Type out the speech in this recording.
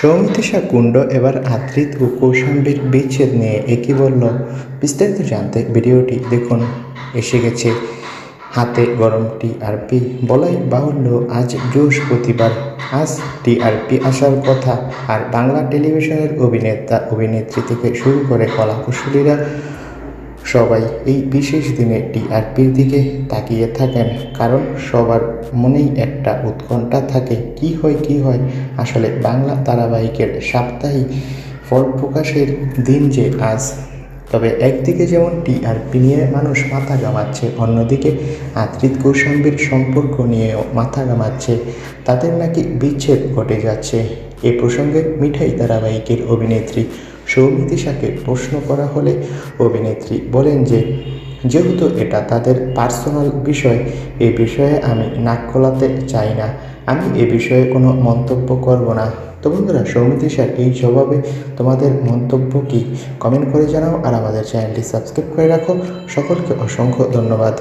সৌমিতিশা কুণ্ড এবার আদ্রিত ও কৌশাম্বীর বিচ্ছেদ নিয়ে একই বলল, বিস্তারিত জানতে ভিডিওটি দেখুন। এসে গেছে হাতে গরম টিআরপি বলাই বাহুল্য, আজ বৃহস্পতিবার। আজ টিআরপি আসার কথা আর বাংলা টেলিভিশনের অভিনেতা, অভিনেত্রী থেকে শুরু করে কলাকুশলীরা সবাই এই বিশেষ দিনে টিআরপির দিকে তাকিয়ে থাকেন, কারণ সবার মনেই একটা উৎকণ্ঠা থাকে, কি হয় কি হয়। আসলে বাংলা ধারাবাহিকের সাপ্তাহিক ফল প্রকাশের দিন যে আজ। তবে একদিকে যেমন টিআরপি নিয়ে মানুষ মাথা গামাচ্ছে অন্যদিকে আত্রিত কৌশাম্বীর সম্পর্ক নিয়েও মাথা গামাচ্ছে তাদের নাকি বিচ্ছেদ ঘটে যাচ্ছে। এ প্রসঙ্গে মিঠাই ধারাবাহিকের অভিনেত্রী সৌমিতিশাকে প্রশ্ন করা হলে অভিনেত্রী বলেন যে, যেহেতু এটা তাদের পার্সোনাল বিষয়, এ বিষয়ে আমি নাক গলাতে চাই না। আমি এ বিষয়ে কোনো মন্তব্য করব না। তো বন্ধুরা সৌমিতিশার এই জবাবে তোমাদের মন্তব্য কি? কমেন্ট করে জানাও আর আমাদের চ্যানেলটি সাবস্ক্রাইব করে রাখো। সকলকে অসংখ্য ধন্যবাদ।